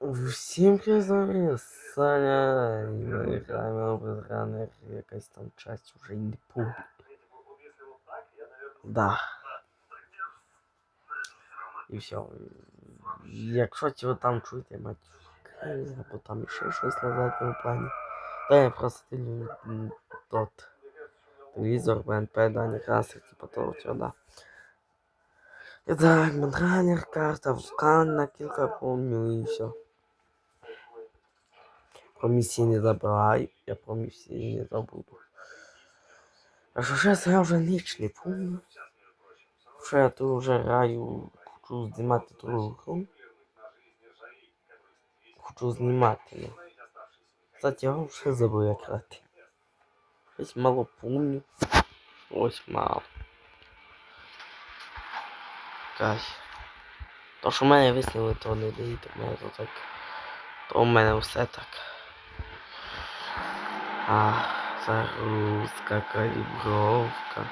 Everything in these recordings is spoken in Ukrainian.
Всім кризові, Саня, і ми граємо в ранер якась там часть уже і не помню. Да. І все. Якщо ви там чуєте, мать, або там ще щось на задньому плані, то я просто дивлю м, тот телевізор, БНП, дані краси, типа того всього, да. І так, Мадранер, карта, вулкан на кілька помню і все. Про місії не забираю, я про місії не забуду. А що зараз я вже ніч не помню. Що я тут вже граю, хочу знімати другу гру. Хочу знімати, ну. Кстати, я вже забув як грати. Ось мало помню. Ось мало. Кай. То, що мене висніли, то не то в мене то так. То в мене все так. А, загрузка, калібровка.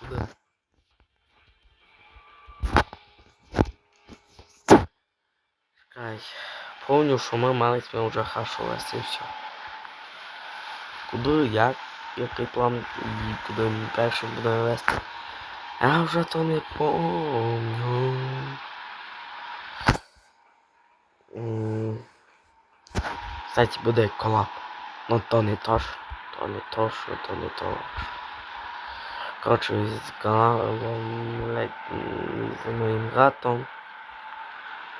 Куда? Чекай. Помню, що ми мали тебе вже хашувалися і все. Куди, як, який план і куди ми першим будемо вести. Я вже то не помню. Кстати, буде колаб. Ну то не то ж, то не то що, то не то. Коротше, з каналом, з моїм братом.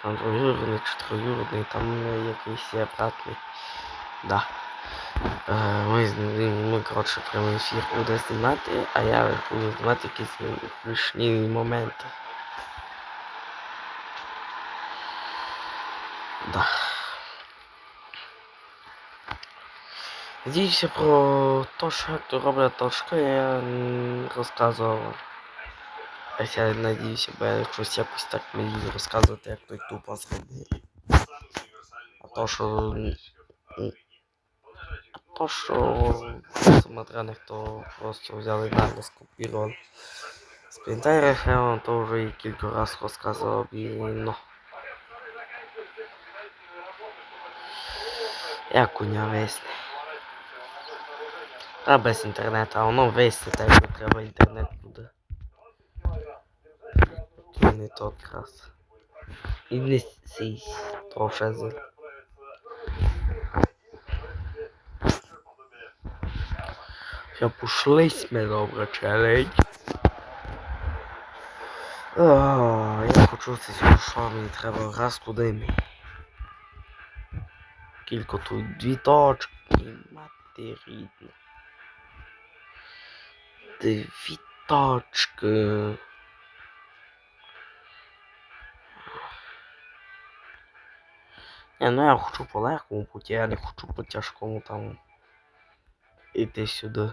Там двоюродний чи троюродний, там е, якийсь є братний. Да. Е, ми з ним, ми, коротше, прямий ефір буде знімати, а я буду знімати якісь смішні моменти. Да. Надіюся про те, що роблять точка, я розказував. А я надіюся, бо я щось якось так мені розказувати, як той тупо зробив. А то, що... А то, що смотря хто просто взяли нагло скопірували. З принтера я вам то вже і кілька разів розказував і ну. Як коня весне. А без інтернету, а воно весне, так що треба інтернет буде. І не тот раз. І не сій трохи з. Я пошли сме добре, челень. Я хочу це що мені треба раз куди мені. Кілько тут дві точки, мати рідна. Дві точки. Не, ну я хочу по легкому путі, я не хочу по тяжкому там іти сюди.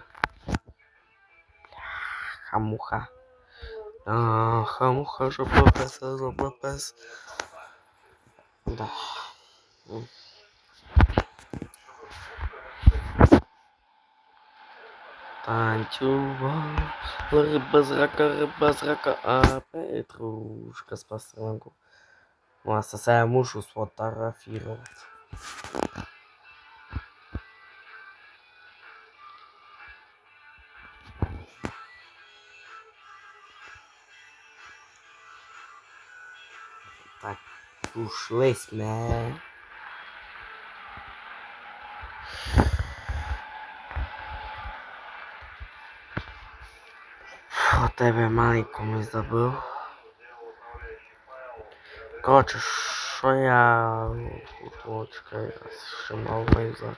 Хамуха. А, хамуха, жопопес, жопопес. Да. М. Танцював, риба з рака, риба з рака, а Петрушка з пастреланку. Ну, а це я мушу сфотографувати. Так, ушли сме. О тебе маленькому забив. Коротше, що я... Чекай, ще мав вивзати.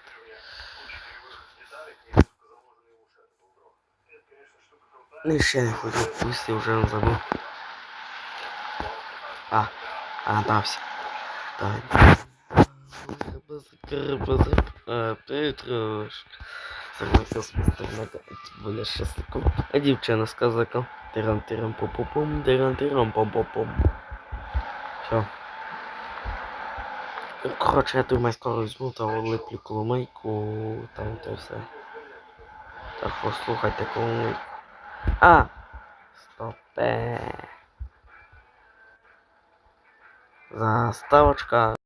Ну, ще не хотів, пусть я вже забув. А, а, дався. Давай. Петруш. Согласился с интернета, тем более шестаком. А дівчина з казаком. тирам тирам по по пум тирам тирам по по пум Все. Коротше, я думаю, скоро візьму та влиплю коломийку, там то все. Так, послухайте коломийку. А! Стопе. Заставочка.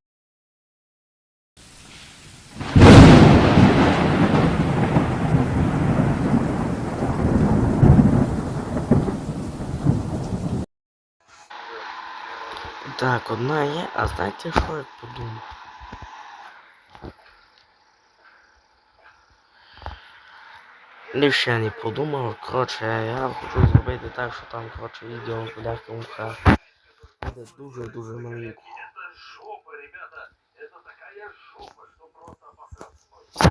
Так, одна є, а знаєте, що я подумав? Лише я не подумав, коротше, я хочу зробити так, що там, коротше, відео легкому муха буде дуже-дуже маленько.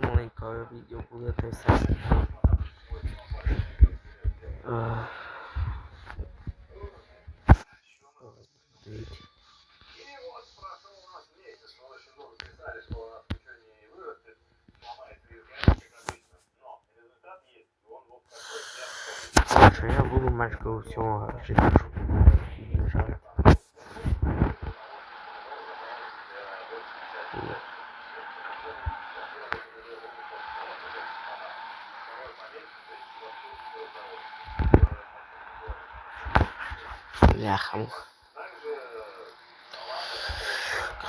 Маленьке відео буде все. Мешкати у всього життя. Бляха. муха.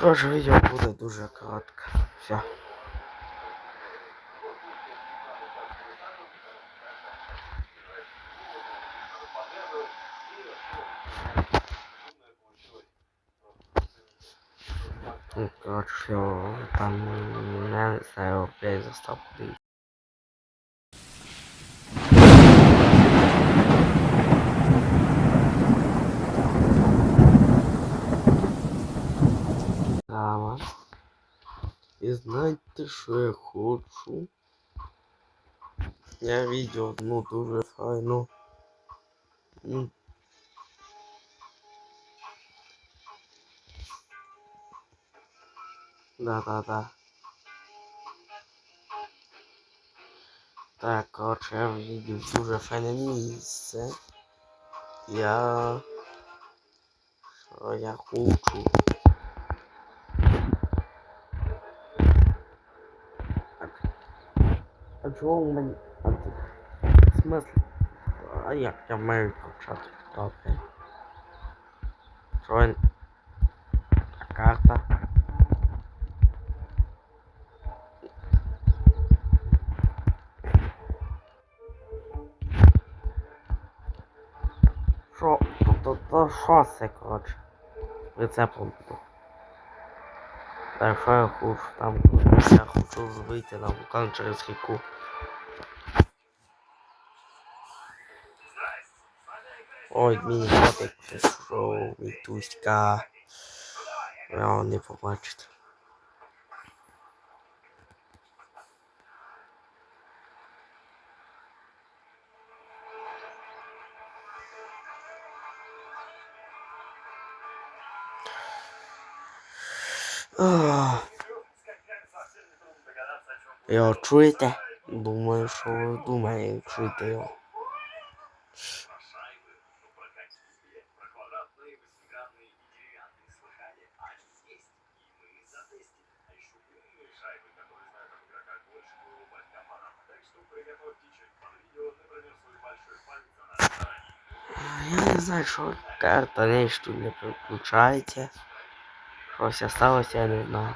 Коротше, буде дуже коротке. Все. Коротше, все, там не знаю, опять застав кудись. Ага. І знаєте, що я хочу? Я видел одну дуже файну. Да-да-да. Так, коротше, я видів дуже файне місце. Я... Що я хочу? А чого у мене... А ти... В смысле? А як я маю почати читати? Що він... А карта? Що? То, то, то що це, коротше? Рецептом буду. Так, що я хочу там? Я хочу вийти на вулкан через ріку. Ой, мій котик пішов, мій туська. Ви не побачите. Ах. Його чуєте? Думаю, що ви думаєте, чуєте його. Я не знаю, що карта речь тут не переключається. Щось осталось, я не знаю.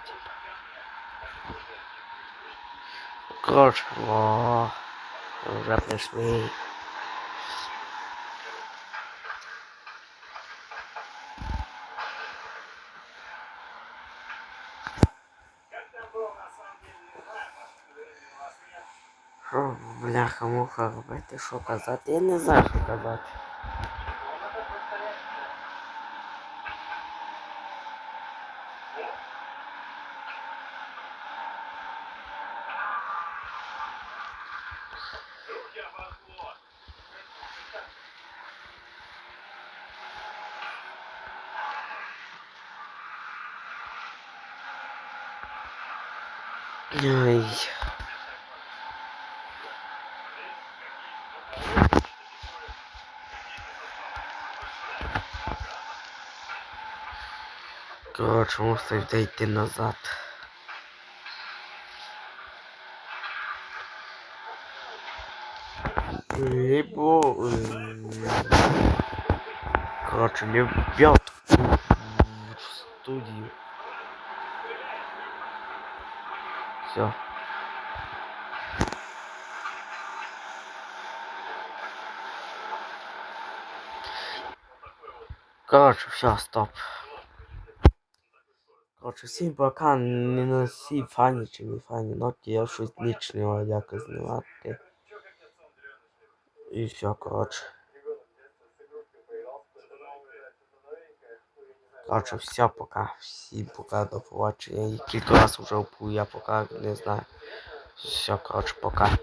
Коротше, о, вже прийшли. Що, бляха, муха робити, що казати? Я не знаю, що казати. Ай. Коротше, мусить йти назад. Либо... Коротше, ребят, в студію. Все. Короче, все, стоп. Короче, всім пока, не на всі фані чи не фані ноті, я щось лічного якось знімати. І все, короче. Короче, все, пока. Всім пока, до побачення. І кілька раз вже вплив, я пока не знаю. Все, короче, пока.